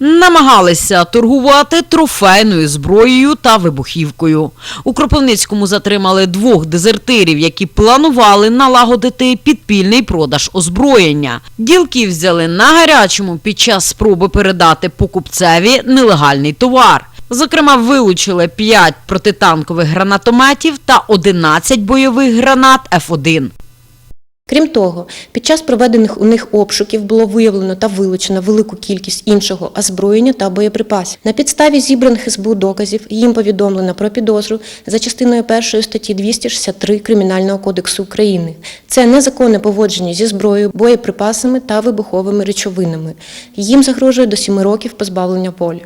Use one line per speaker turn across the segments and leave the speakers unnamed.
Намагалися торгувати трофейною зброєю та вибухівкою. У Кропивницькому затримали двох дезертирів, які планували налагодити підпільний продаж озброєння. Ділки взяли на гарячому під час спроби передати покупцеві нелегальний товар. Зокрема, вилучили 5 протитанкових гранатометів та 11 бойових гранат Ф1.
Крім того, під час проведених у них обшуків було виявлено та вилучено велику кількість іншого озброєння та боєприпасів. На підставі зібраних СБУ доказів їм повідомлено про підозру за частиною 1 статті 263 Кримінального кодексу України. Це незаконне поводження зі зброєю, боєприпасами та вибуховими речовинами. Їм загрожує до 7 років позбавлення волі.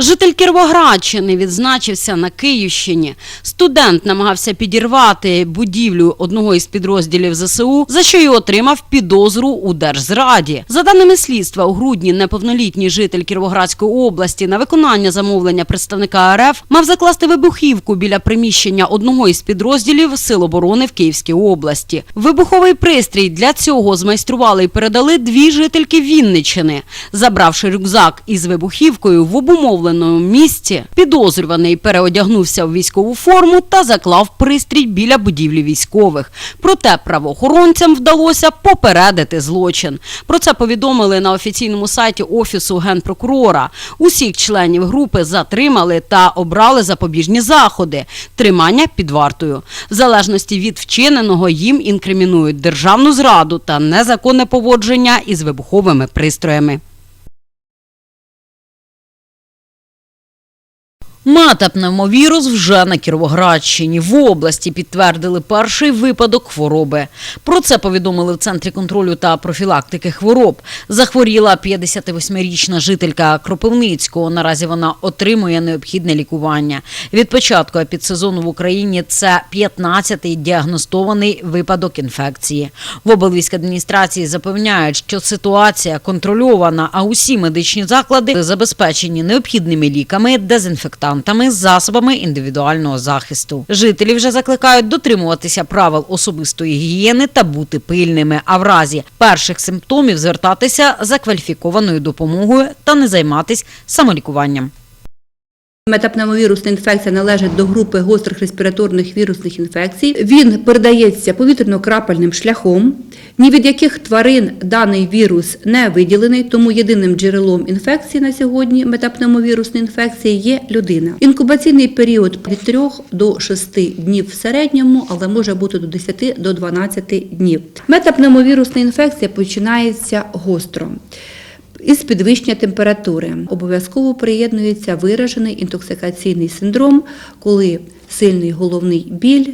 Житель Кіровоградщини відзначився на Київщині. Студент намагався підірвати будівлю одного із підрозділів ЗСУ, за що й отримав підозру у держзраді. За даними слідства, у грудні неповнолітній житель Кіровоградської області на виконання замовлення представника РФ мав закласти вибухівку біля приміщення одного із підрозділів Сил оборони в Київській області. Вибуховий пристрій для цього змайстрували і передали дві жительки Вінниччини. Забравши рюкзак із вибухівкою в обумовленому місці, підозрюваний переодягнувся в військову форму та заклав пристрій біля будівлі військових. Проте правоохоронцям вдалося попередити злочин. Про це повідомили на офіційному сайті офісу генпрокурора. Усіх членів групи затримали та обрали запобіжні заходи, тримання під вартою. В залежності від вчиненого їм інкримінують державну зраду та незаконне поводження із вибуховими пристроями.
Метапневмовірус вже на Кіровоградщині. В області підтвердили перший випадок хвороби. Про це повідомили в Центрі контролю та профілактики хвороб. Захворіла 58-річна жителька Кропивницького. Наразі вона отримує необхідне лікування. Від початку епідсезону в Україні це 15-й діагностований випадок інфекції. В облвійськадміністрації запевняють, що ситуація контрольована, а усі медичні заклади забезпечені необхідними ліками, дезінфектантами, засобами індивідуального захисту. Жителі вже закликають дотримуватися правил особистої гігієни та бути пильними, а в разі перших симптомів звертатися за кваліфікованою допомогою та не займатися самолікуванням.
Метапневмовірусна інфекція належить до групи гострих респіраторних вірусних інфекцій. Він передається повітряно-крапельним шляхом. Ні від яких тварин даний вірус не виділений, тому єдиним джерелом інфекції на сьогодні метапневмовірусної інфекції є людина. Інкубаційний період від 3 до 6 днів в середньому, але може бути до 10 до 12 днів. Метапневмовірусна інфекція починається гостро. Із підвищення температури обов'язково приєднується виражений інтоксикаційний синдром, коли сильний головний біль,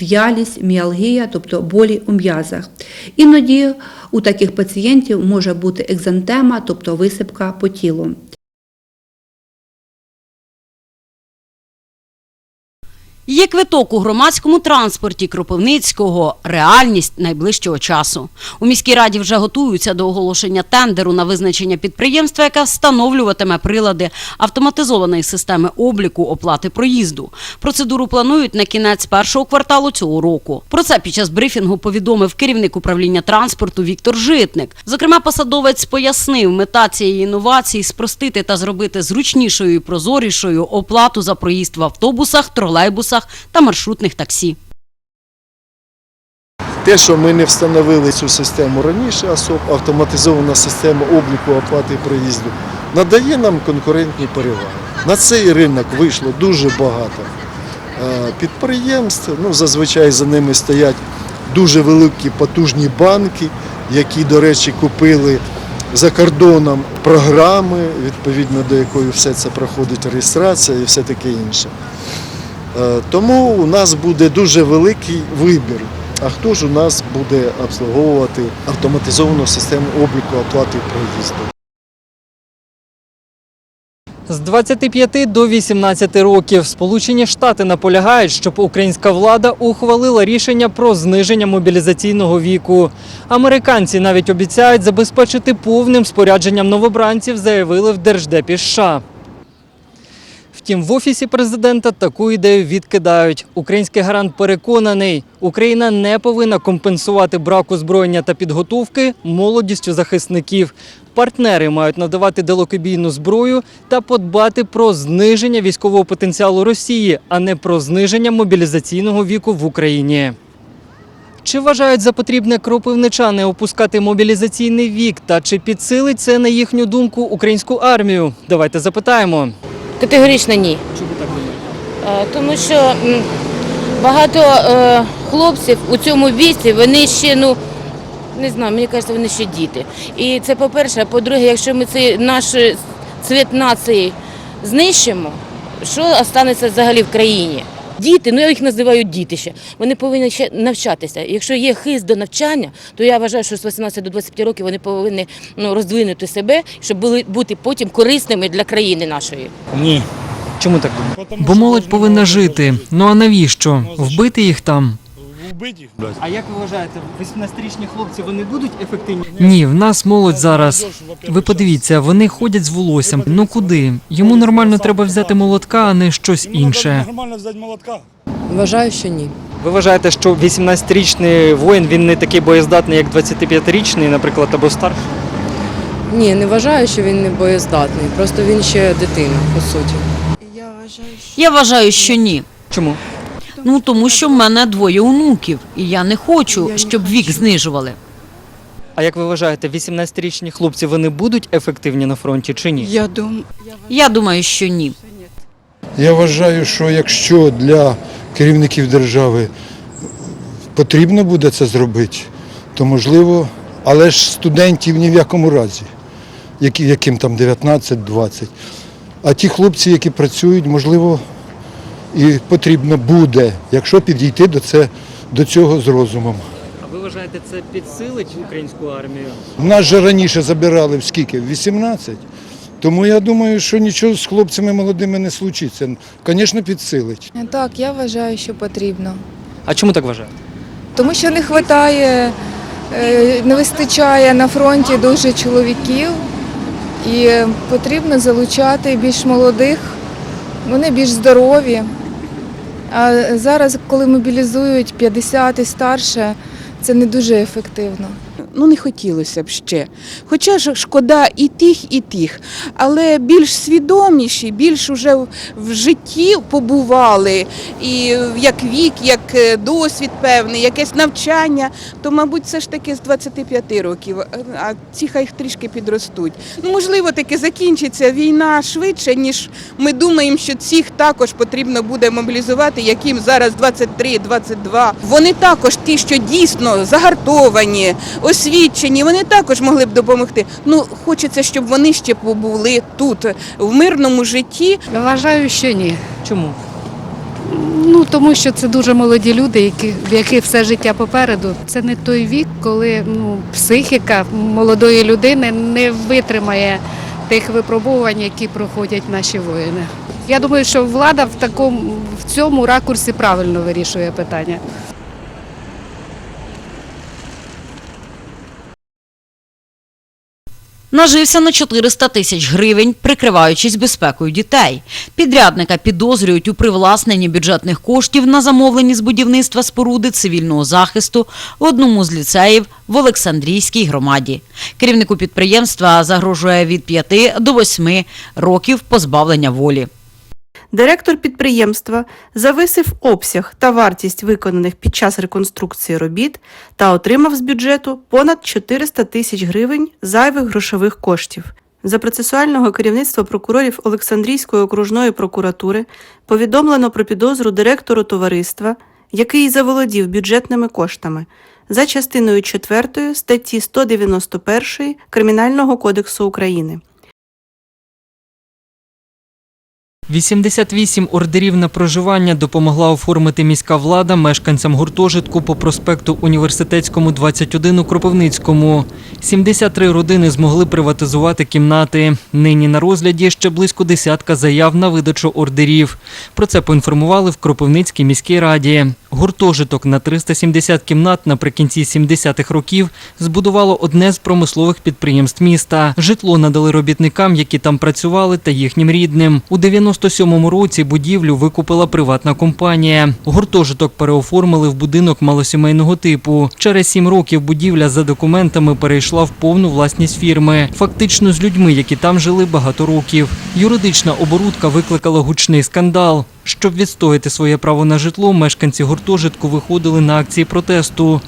в'ялість, міалгія, тобто болі у м'язах. Іноді у таких пацієнтів може бути екзантема, тобто висипка по тілу.
Є квиток у громадському транспорті Кропивницького реальність найближчого часу. У міській раді вже готуються до оголошення тендеру на визначення підприємства, яке встановлюватиме прилади автоматизованої системи обліку оплати проїзду. Процедуру планують на кінець першого кварталу цього року. Про це під час брифінгу повідомив керівник управління транспорту Віктор Житник. Зокрема, посадовець пояснив, мета цієї інновації спростити та зробити зручнішою і прозорішою оплату за проїзд в автобусах, тролейбусах та маршрутних таксі.
Те, що ми не встановили цю систему раніше, автоматизована система обліку оплати проїзду, надає нам конкурентні переваги. На цей ринок вийшло дуже багато е, підприємств. Ну, зазвичай за ними стоять дуже великі потужні банки, які, до речі, купили за кордоном програми, відповідно до якої все це проходить реєстрація і все таке інше. Е, Тому у нас буде дуже великий вибір. А хто ж у нас буде обслуговувати автоматизовану систему обліку оплати проїзду?
З 25 до 18 років Сполучені Штати наполягають, щоб українська влада ухвалила рішення про зниження мобілізаційного віку. Американці навіть обіцяють забезпечити повним спорядженням новобранців, заявили в Держдепі США.
Втім, в офісі президента таку ідею відкидають. Український гарант переконаний, Україна не повинна компенсувати брак озброєння та підготовки молодістю захисників. Партнери мають надавати далекобійну зброю та подбати про зниження військового потенціалу Росії, а не про зниження мобілізаційного віку в Україні. Чи вважають за потрібне кропивничани опускати мобілізаційний вік та чи підсилить це на їхню думку українську армію? Давайте запитаємо.
Категорично ні.
Чому так думаєте?
Е, Тому що багато е, хлопців у цьому віці, вони ще, ну, не знаю, мені кажеться, вони ще діти. І це по-перше. А по-друге, якщо ми цей наш цвіт нації знищимо, що останеться взагалі в країні? Діти, ну я їх називаю діти ще, вони повинні ще навчатися. Якщо є хист до навчання, то я вважаю, що з 18 до 25 років вони повинні ну, роздвинути себе, щоб були, бути потім корисними для країни нашої.
Ні. Чому так думаєте?
Бо молодь повинна жити. Ну а навіщо? Вбити їх там?
Вбити їх, блядь.
А як ви вважаєте, 18-річні хлопці вони будуть ефективні?
Ні, в нас молодь зараз. Ви подивіться, вони ходять з волоссям. Ну куди? Йому нормально треба взяти молотка, а не щось
Йому треба
інше.
Нормально взяти молотка.
Вважаю, що ні.
Ви вважаєте, що 18-річний воїн він не такий боєздатний, як 25-річний, наприклад, або старший?
Ні, не вважаю, що він не боєздатний. Просто він ще дитина, по суті.
Я вважаю, що ні.
Чому?
Ну тому що в мене двоє онуків, і я не хочу, щоб вік знижували.
А як ви вважаєте, 18-річні хлопці вони будуть ефективні на фронті чи ні?
Я думаю,
Я думаю, що ні.
Я вважаю, що якщо для керівників держави потрібно буде це зробити, то можливо, але ж студентів ні в якому разі, яким там 19-20. А ті хлопці, які працюють, можливо, і потрібно буде, якщо підійти до, це, до цього з розумом.
А ви вважаєте, це підсилить українську армію?
Нас же раніше забирали в скільки? В 18. Тому я думаю, що нічого з хлопцями молодими не случиться. Звісно, підсилить.
Так, я вважаю, що потрібно.
А чому так вважаєте?
Тому що не вистачає, не вистачає на фронті дуже чоловіків і потрібно залучати більш молодих, вони більш здорові. А зараз, коли мобілізують 50 і старше, це не дуже ефективно.
Ну, не хотілося б ще. Хоча ж шкода і тих, і тих, але більш свідоміші, більш уже в- житті побували, і як вік, як е, досвід певний, якесь навчання, то, мабуть, все ж таки з 25 років, а ці хай трішки підростуть. Ну, можливо, таки закінчиться війна швидше, ніж ми думаємо, що цих також потрібно буде мобілізувати, яким зараз 23-22. Вони також ті, що дійсно загартовані, освічені, вони також могли б допомогти. Ну, хочеться, щоб вони ще побули тут, в мирному житті,
Вважаю, що ні.
Чому?
Ну тому що це дуже молоді люди, які, в яких все життя попереду. Це не той вік, коли ну, психіка молодої людини не витримає тих випробувань, які проходять наші воїни. Я думаю, що влада в такому в цьому ракурсі правильно вирішує питання.
Нажився на 400 тисяч гривень, прикриваючись безпекою дітей. Підрядника підозрюють у привласненні бюджетних коштів на замовлені з будівництва споруди цивільного захисту в одному з ліцеїв в Олександрійській громаді. Керівнику підприємства загрожує від 5 до 8 років позбавлення волі.
Директор підприємства зависив обсяг та вартість виконаних під час реконструкції робіт та отримав з бюджету понад 400 тисяч гривень зайвих грошових коштів. За процесуального керівництва прокурорів Олександрійської окружної прокуратури повідомлено про підозру директору товариства, який заволодів бюджетними коштами за частиною 4 статті 191 Кримінального кодексу України.
88 ордерів на проживання допомогла оформити міська влада мешканцям гуртожитку по проспекту Університетському 21 у Кропивницькому. 73 родини змогли приватизувати кімнати. Нині на розгляді ще близько десятка заяв на видачу ордерів. Про це поінформували в Кропивницькій міській раді.
Гуртожиток на 370 кімнат наприкінці 70-х років збудувало одне з промислових підприємств міста. Житло надали робітникам, які там працювали, та їхнім рідним. У 97-му році будівлю викупила приватна компанія. Гуртожиток переоформили в будинок малосімейного типу. Через сім років будівля за документами перейшла в повну власність фірми, фактично з людьми, які там жили багато років. Юридична оборудка викликала гучний скандал. Щоб відстояти своє право на житло, мешканці гуртожитку виходили на акції протесту.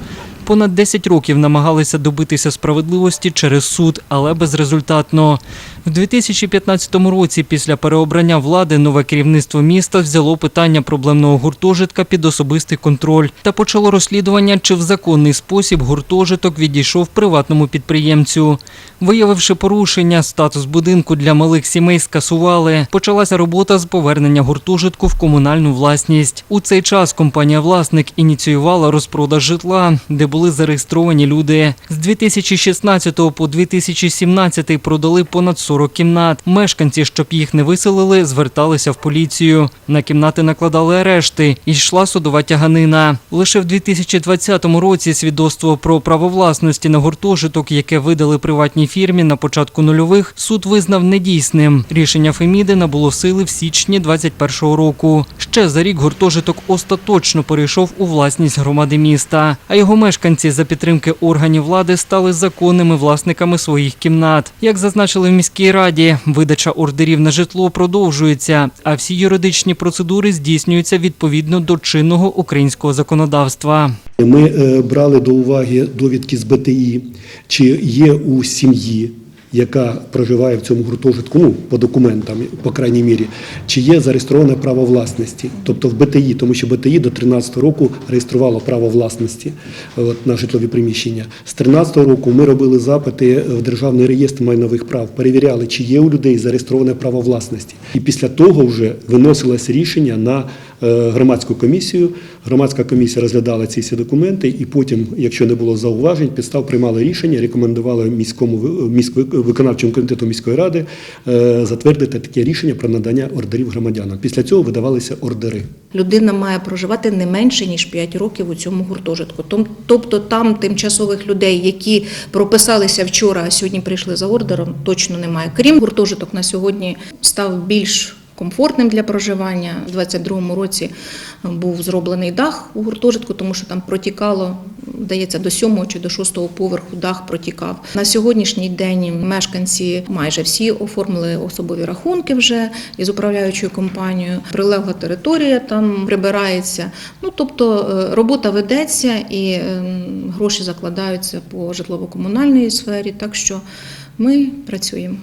Понад 10 років намагалися добитися справедливості через суд, але безрезультатно. В 2015 році, після переобрання влади, нове керівництво міста взяло питання проблемного гуртожитка під особистий контроль та почало розслідування, чи в законний спосіб гуртожиток відійшов приватному підприємцю. Виявивши порушення, статус будинку для малих сімей скасували. Почалася робота з повернення гуртожитку в комунальну власність. У цей час компанія-власник ініціювала розпродаж житла, де були зареєстровані люди. З 2016 по 2017 продали понад 40 кімнат. Мешканці, щоб їх не виселили, зверталися в поліцію. На кімнати накладали арешти. І йшла судова тяганина. Лише в 2020 році свідоцтво про право власності на гуртожиток, яке видали приватній фірмі на початку нульових, суд визнав недійсним. Рішення Феміди набуло сили в січні 2021 року. Ще за рік гуртожиток остаточно перейшов у власність громади міста. А його мешканці за підтримки органів влади стали законними власниками своїх кімнат. Як зазначили в міській раді, видача ордерів на житло продовжується, а всі юридичні процедури здійснюються відповідно до чинного українського законодавства.
Ми е, брали до уваги довідки з БТІ, чи є у сім'ї, яка проживає в цьому гуртожитку, ну, по документам, по крайній мірі, чи є зареєстроване право власності, тобто в БТІ, тому що БТІ до 13 року реєструвало право власності е, от, на житлові приміщення. З 13 року ми робили запити в Державний реєстр майнових прав, перевіряли, чи є у людей зареєстроване право власності. І після того вже виносилось рішення на громадську комісію. Громадська комісія розглядала ці всі документи, і потім, якщо не було зауважень, підстав приймали рішення, рекомендували міському ви- міськ- виконавчому комітету міської ради е, затвердити таке рішення про надання ордерів громадянам. Після цього видавалися ордери.
Людина має проживати не менше ніж 5 років у цьому гуртожитку. Тобто там тимчасових людей, які прописалися вчора, а сьогодні прийшли за ордером, точно немає. Крім гуртожиток на сьогодні став більш комфортним для проживання. У 2022 році був зроблений дах у гуртожитку, тому що там протікало, здається, до 7 чи до 6 поверху дах протікав. На сьогоднішній день мешканці майже всі оформили особові рахунки вже із управляючою компанією. Прилегла територія там прибирається. Ну тобто е, робота ведеться і ем, гроші закладаються по житлово-комунальній сфері. Так що ми працюємо.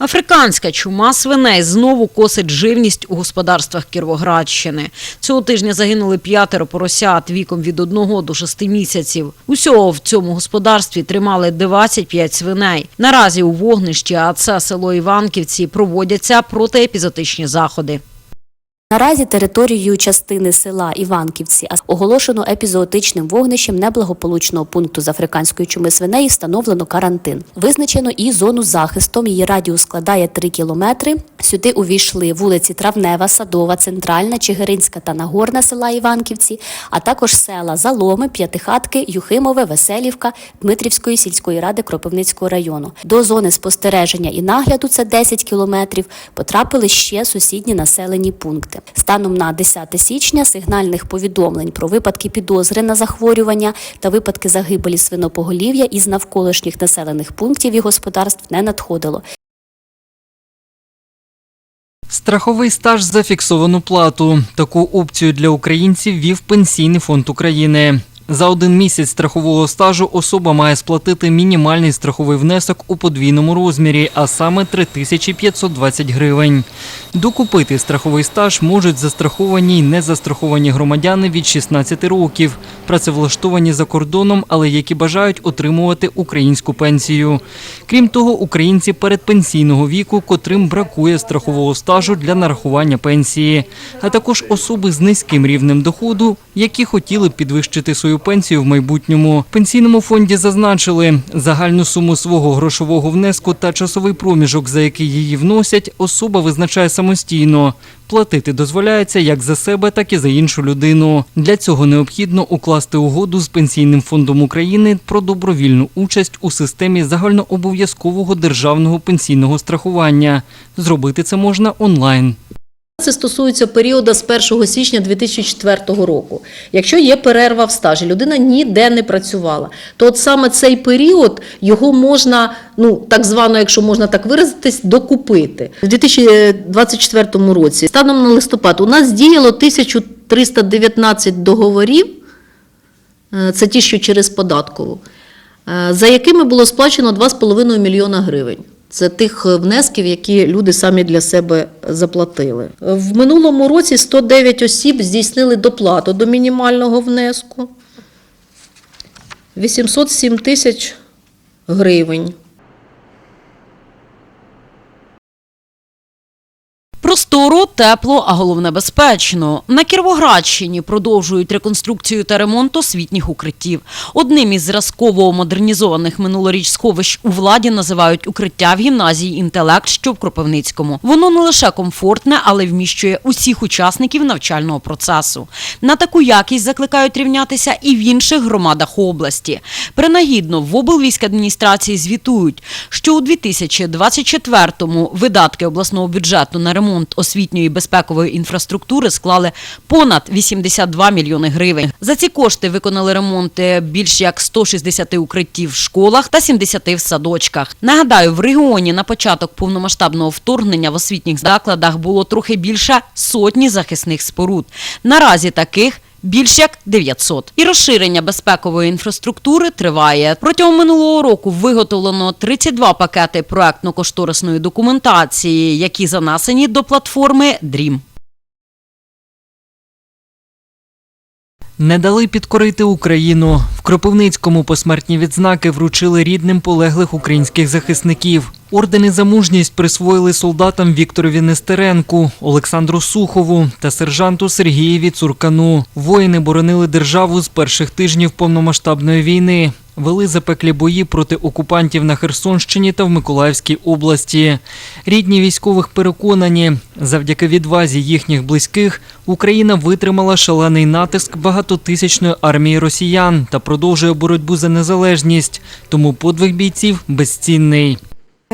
Африканська чума свиней знову косить живність у господарствах Кіровоградщини. Цього тижня загинули п'ятеро поросят віком від 1 до 6 місяців. Усього в цьому господарстві тримали 25 свиней. Наразі у вогнищі, а це село Іванківці, проводяться протиепізотичні заходи.
Наразі територією частини села Іванківці оголошено епізоотичним вогнищем неблагополучного пункту з африканської чуми свиней встановлено карантин. Визначено і зону захисту. Її радіус складає 3 кілометри. Сюди увійшли вулиці Травнева, Садова, Центральна, Чигиринська та Нагорна села Іванківці, а також села Заломи, П'ятихатки, Юхимове, Веселівка, Дмитрівської сільської ради Кропивницького району. До зони спостереження і нагляду це 10 кілометрів. Потрапили ще сусідні населені пункти. Станом на 10 січня сигнальних повідомлень про випадки підозри на захворювання та випадки загибелі свинопоголів'я із навколишніх населених пунктів і господарств не надходило.
Страховий стаж за фіксовану плату. Таку опцію для українців вів Пенсійний фонд України. За один місяць страхового стажу особа має сплатити мінімальний страховий внесок у подвійному розмірі, а саме 3520 гривень. Докупити страховий стаж можуть застраховані й незастраховані громадяни від 16 років, працевлаштовані за кордоном, але які бажають отримувати українську пенсію. Крім того, українці передпенсійного віку, котрим бракує страхового стажу для нарахування пенсії, а також особи з низьким рівнем доходу, які хотіли підвищити свою пенсію в майбутньому. В пенсійному фонді зазначили, загальну суму свого грошового внеску та часовий проміжок, за який її вносять, особа визначає самостійно. Платити дозволяється як за себе, так і за іншу людину. Для цього необхідно укласти угоду з Пенсійним фондом України про добровільну участь у системі загальнообов'язкового державного пенсійного страхування. Зробити це можна онлайн.
Це стосується періоду з 1 січня 2004 року. Якщо є перерва в стажі, людина ніде не працювала, то от саме цей період його можна, ну так звано, якщо можна так виразитись, докупити. У 2024 році, станом на листопад, у нас діяло 1319 договорів, е, це ті, що через податкову, е, за якими було сплачено 2,5 мільйона гривень. Це тих внесків, які люди самі для себе заплатили. В минулому році 109 осіб здійснили доплату до мінімального внеску. 807 тисяч гривень.
Просторо, тепло, а головне безпечно. На Кіровоградщині продовжують реконструкцію та ремонт освітніх укриттів. Одним із зразково модернізованих минулоріч сховищ у владі називають укриття в гімназії інтелект, що в Кропивницькому. Воно не лише комфортне, але вміщує усіх учасників навчального процесу. На таку якість закликають рівнятися і в інших громадах області. Принагідно в облвійськадміністрації звітують, що у 2024-му видатки обласного бюджету на ремонт освітньої безпекової інфраструктури склали понад 82 мільйони гривень. За ці кошти виконали ремонти більш як 160 укриттів в школах та 70 в садочках. Нагадаю, в регіоні на початок повномасштабного вторгнення в освітніх закладах було трохи більше сотні захисних споруд. Наразі таких більш як 900. І розширення безпекової інфраструктури триває. Протягом минулого року виготовлено 32 пакети проектно-кошторисної документації, які занесені до платформи DREAM.
Не дали підкорити Україну. В Кропивницькому посмертні відзнаки вручили рідним полеглих українських захисників. Ордени за мужність присвоїли солдатам Вікторові Нестеренку, Олександру Сухову та сержанту Сергієві Цуркану. Воїни боронили державу з перших тижнів повномасштабної війни. Вели запеклі бої проти окупантів на Херсонщині та в Миколаївській області. Рідні військових переконані, завдяки відвазі їхніх близьких Україна витримала шалений натиск багатотисячної армії росіян та продовжує боротьбу за незалежність. Тому подвиг бійців безцінний.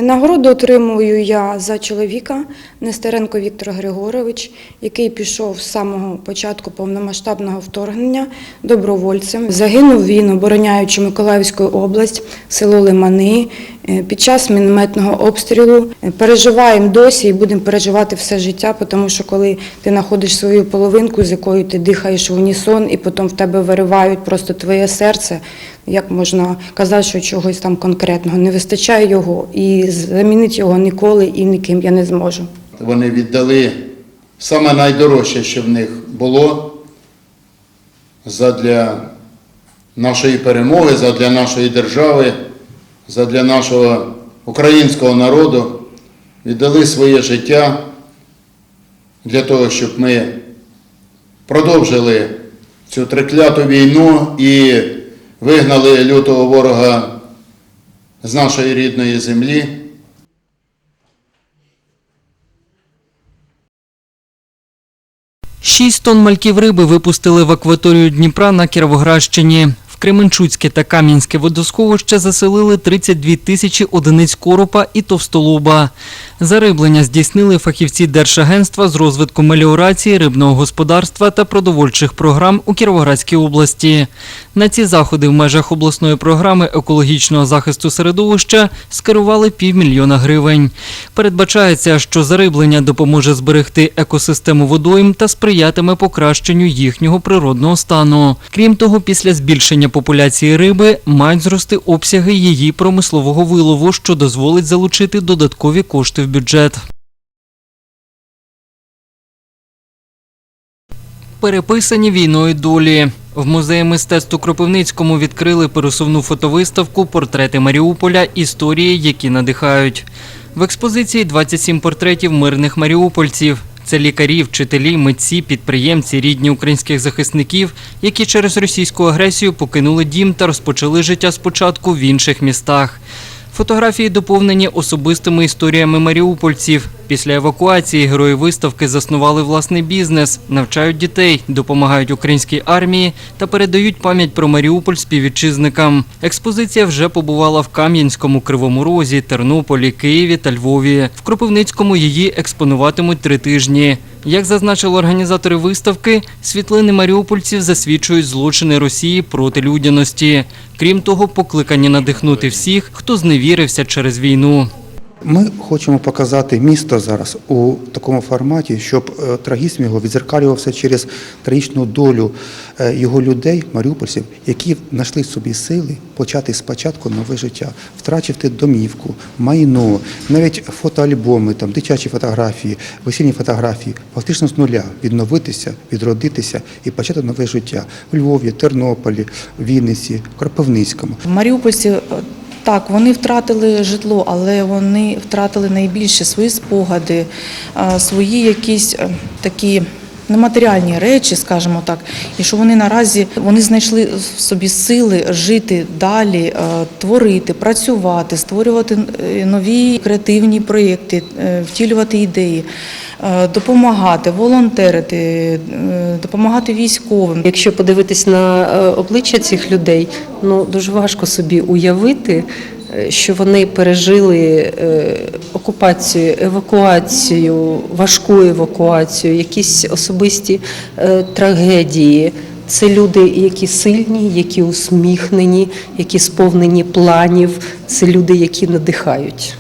Нагороду отримую я за чоловіка Нестеренко Віктор Григорович, який пішов з самого початку повномасштабного вторгнення добровольцем. Загинув він, обороняючи Миколаївську область, село Лимани е, під час мінометного обстрілу. Е, Переживаємо досі і будемо переживати все життя, тому що коли ти знаходиш свою половинку, з якою ти дихаєш в унісон, і потім в тебе виривають просто твоє серце. Як можна казати, що чогось там конкретного не вистачає його, і замінити його ніколи і ніким я не зможу.
Вони віддали саме найдорожче, що в них було задля нашої перемоги, задля нашої держави, задля нашого українського народу. Віддали своє життя для того, щоб ми продовжили цю трикляту війну і вигнали лютого ворога з нашої рідної землі.
Шість тонн мальків риби випустили в акваторію Дніпра на Кіровоградщині. В Кременчуцьке та Кам'янське водосховище заселили 32 тисячі одиниць коропа і товстолоба. Зариблення здійснили фахівці Держагентства з розвитку меліорації, рибного господарства та продовольчих програм у Кіровоградській області. На ці заходи в межах обласної програми екологічного захисту середовища скерували півмільйона гривень. Передбачається, що зариблення допоможе зберегти екосистему водойм та сприятиме покращенню їхнього природного стану. Крім того, після збільшення популяції риби мають зрости обсяги її промислового вилову, що дозволить залучити додаткові кошти в бюджет. Переписані війною долі. В музеї мистецтв у Кропивницькому відкрили пересувну фотовиставку Портрети Маріуполя. Історії, які надихають. В експозиції 27 портретів мирних маріупольців. Це лікарі, вчителі, митці, підприємці, рідні українських захисників, які через російську агресію покинули дім та розпочали життя спочатку в інших містах. Фотографії доповнені особистими історіями маріупольців. Після евакуації герої виставки заснували власний бізнес, навчають дітей, допомагають українській армії та передають пам'ять про Маріуполь співвітчизникам. Експозиція вже побувала в Кам'янському, Кривому Розі, Тернополі, Києві та Львові. В Кропивницькому її експонуватимуть три тижні. Як зазначили організатори виставки, світлини маріупольців засвідчують злочини Росії проти людяності. Крім того, покликані надихнути всіх, хто зневірився через війну.
Ми хочемо показати місто зараз у такому форматі, щоб е, трагізм його відзеркалювався через трагічну долю е, його людей, маріупольців, які знайшли собі сили почати спочатку нове життя, втрачити домівку, майно, навіть фотоальбоми, там дитячі фотографії, весільні фотографії, фактично з нуля відновитися, відродитися і почати нове життя в Львові, Тернополі, Вінниці, Кропивницькому.
Маріупольці е, так, вони втратили житло, але вони втратили найбільше свої спогади, свої якісь е, такі. Нематеріальні речі, скажімо так, і що вони наразі вони знайшли в собі сили жити далі, е, творити, працювати, створювати е, нові креативні проєкти, е, втілювати ідеї, допомагати, волонтерити, допомагати військовим.
Якщо подивитись на обличчя цих людей, ну дуже важко собі уявити, що вони пережили е, окупацію, евакуацію, важку евакуацію, якісь особисті е, трагедії. Це люди, які сильні, які усміхнені, які сповнені планів. Це люди, які надихають.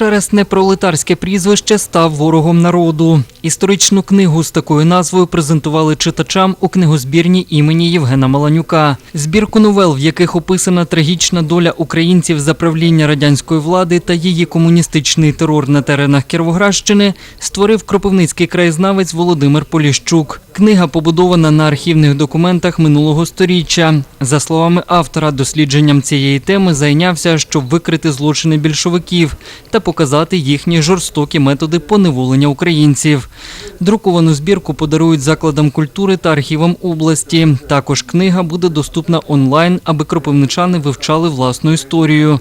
Через непролетарське прізвище став ворогом народу. Історичну книгу з такою назвою презентували читачам у книгозбірні імені Євгена Маланюка. Збірку новел, в яких описана трагічна доля українців за правління радянської влади та її комуністичний терор на теренах Кіровоградщини, створив кропивницький краєзнавець Володимир Поліщук. Книга побудована на архівних документах минулого сторіччя. За словами автора, дослідженням цієї теми зайнявся, щоб викрити злочини більшовиків та показати їхні жорстокі методи поневолення українців. Друковану збірку подарують закладам культури та архівам області. Також книга буде доступна онлайн, аби кропивничани вивчали власну історію.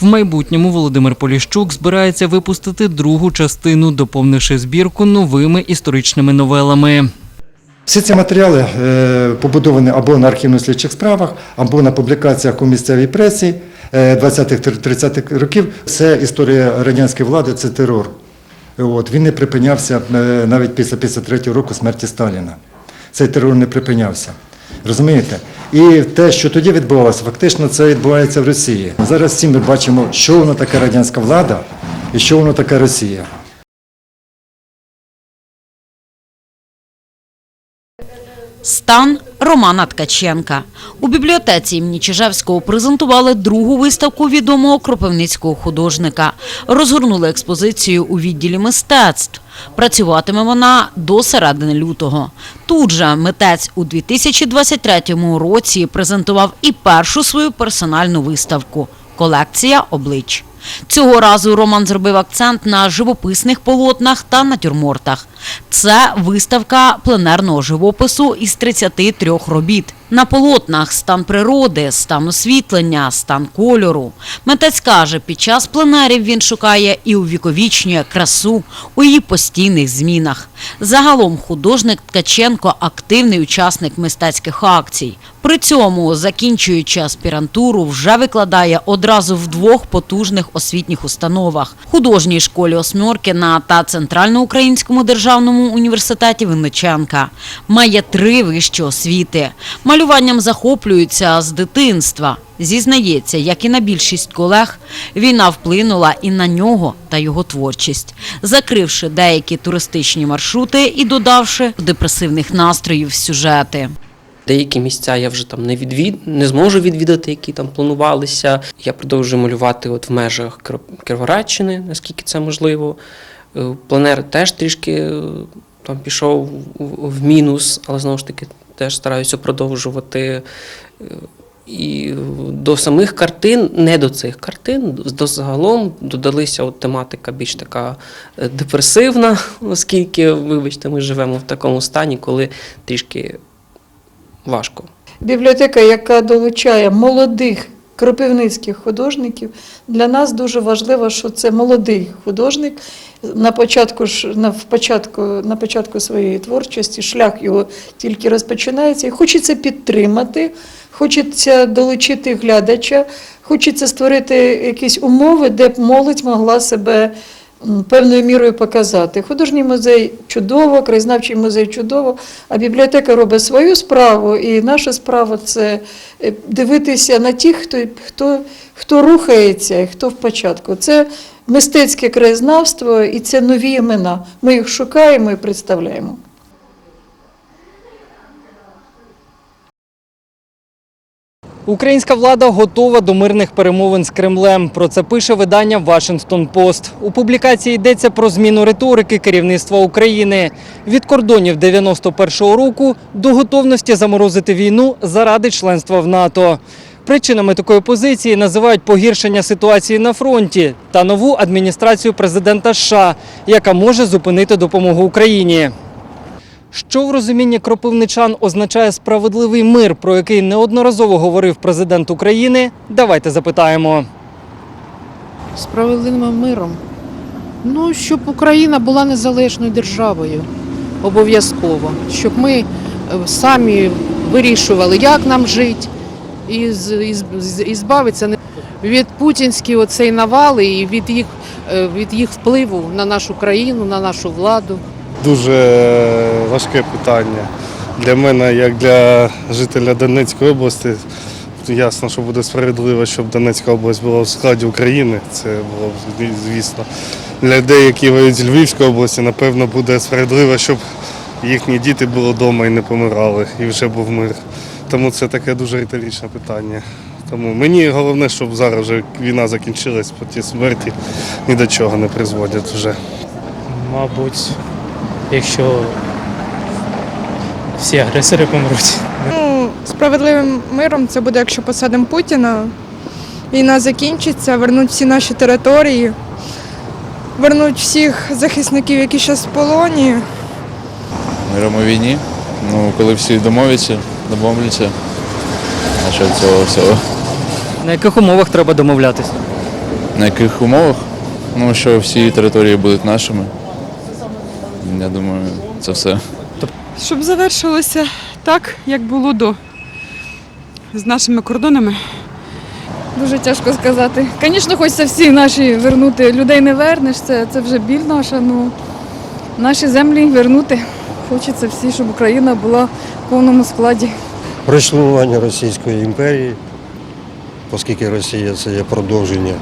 В майбутньому Володимир Поліщук збирається випустити другу частину, доповнивши збірку новими історичними новелами.
Всі ці матеріали е, побудовані або на архівно-слідчих справах, або на публікаціях у місцевій пресі 20-30-х років. Це історія радянської влади, це терор. От, він не припинявся е, навіть після 53 року смерті Сталіна. Цей терор не припинявся. Розумієте? І те, що тоді відбувалося, фактично це відбувається в Росії. Зараз всі ми бачимо, що воно таке радянська влада і що воно таке Росія.
Стан Романа Ткаченка. У бібліотеці імені Чижевського презентували другу виставку відомого кропивницького художника. Розгорнули експозицію у відділі мистецтв. Працюватиме вона до середини лютого. Тут же митець у 2023 році презентував і першу свою персональну виставку колекція облич. Цього разу Роман зробив акцент на живописних полотнах та натюрмортах. Це виставка пленерного живопису із 33 робіт. На полотнах стан природи, стан освітлення, стан кольору. Митець каже, під час пленерів він шукає і увіковічнює красу у її постійних змінах. Загалом художник Ткаченко активний учасник мистецьких акцій. При цьому, закінчуючи аспірантуру, вже викладає одразу в двох потужних освітніх установах – художній школі Осьмьоркіна та Центральноукраїнському державному університеті Винниченка. Має три вищі освіти. Малюванням захоплюється з дитинства. Зізнається, як і на більшість колег, війна вплинула і на нього та його творчість, закривши деякі туристичні маршрути і додавши депресивних настроїв сюжети.
Деякі місця я вже там не відвід... не зможу відвідати, які там планувалися. Я продовжую малювати от в межах Кіровоградщини, наскільки це можливо. Е, Планер теж трішки е, там пішов в- мінус, але знову ж таки теж стараюся продовжувати. Е, І до самих картин, не до цих картин, до загалом додалися от тематика більш така е, депресивна, оскільки, вибачте, ми живемо в такому стані, коли трішки важко.
Бібліотека, яка долучає молодих кропивницьких художників, для нас дуже важливо, що це молодий художник. На початку, на, початку, на початку своєї творчості шлях його тільки розпочинається. І хочеться підтримати, хочеться долучити глядача, хочеться створити якісь умови, де б молодь могла себе певною мірою показати. Художній музей чудово, краєзнавчий музей чудово, а бібліотека робить свою справу, і наша справа це е, дивитися на тих, хто, хто, хто рухається і хто в початку. Це мистецьке краєзнавство і це нові імена. Ми їх шукаємо і представляємо.
Українська влада готова до мирних перемовин з Кремлем. Про це пише видання Washington Post. У публікації йдеться про зміну риторики керівництва України від кордонів 91-го року до готовності заморозити війну заради членства в НАТО. Причинами такої позиції називають погіршення ситуації на фронті та нову адміністрацію президента США, яка може зупинити допомогу Україні. Що в розумінні кропивничан означає справедливий мир, про який неодноразово говорив президент України? Давайте запитаємо.
Справедливим миром. Ну, щоб Україна була незалежною державою. Обов'язково. Щоб ми е, самі вирішували, як нам жити, і, збавитися від путінської оцей навали і від їх, е, від їх впливу на нашу країну, на нашу владу.
Дуже важке питання. Для мене, як для жителя Донецької області, ясно, що буде справедливо, щоб Донецька область була в складі України. Це було б звісно. Для людей, які воюють з Львівської області, напевно, буде справедливо, щоб їхні діти були вдома і не помирали, і вже був мир. Тому це таке дуже риторичне питання. Тому мені головне, щоб зараз вже війна закінчилась, бо ті смерті ні до чого не призводять вже.
Мабуть, якщо всі агресори помруть.
Ну, справедливим миром це буде, якщо посадимо Путіна. Війна закінчиться, вернуть всі наші території, вернуть всіх захисників, які зараз в полоні.
Миром у війні. Ну, коли всі домовляться, домовляться. Насчет цього всього.
На яких умовах треба домовлятися?
На яких умовах? Ну, що всі території будуть нашими. Я думаю, це все.
Щоб завершилося так, як було до з нашими кордонами.
Дуже тяжко сказати. Звісно, хочеться всі наші вернути. Людей не вернеш, це, це вже біль наша. Ну, наші землі вернути. Хочеться всі, щоб Україна була в повному складі.
розчленування Російської імперії, оскільки Росія це є продовження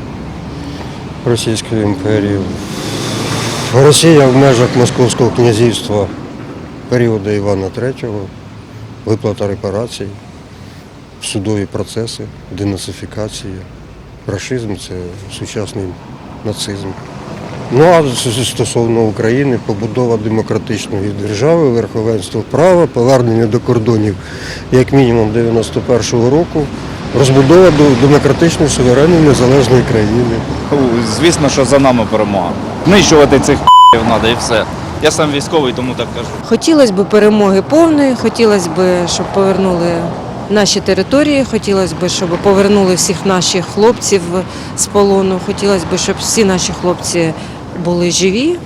Російської імперії. Росія в межах Московського князівства періоду Івана III, виплата репарацій, судові процеси, денацифікація. Рашизм це сучасний нацизм. Ну а стосовно України, побудова демократичної держави, верховенство права, повернення до кордонів як мінімум 91-го року, розбудова до демократичної суверенної незалежної країни.
Звісно, що за нами перемога. Знищувати цих треба і все. Я сам військовий, тому так кажу.
Хотілося б перемоги повної, хотілося б, щоб повернули наші території, хотілося б, щоб повернули всіх наших хлопців з полону, хотілося б, щоб всі наші хлопці були живі.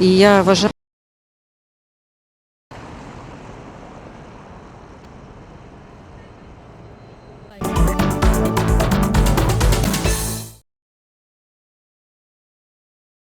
І я вважаю.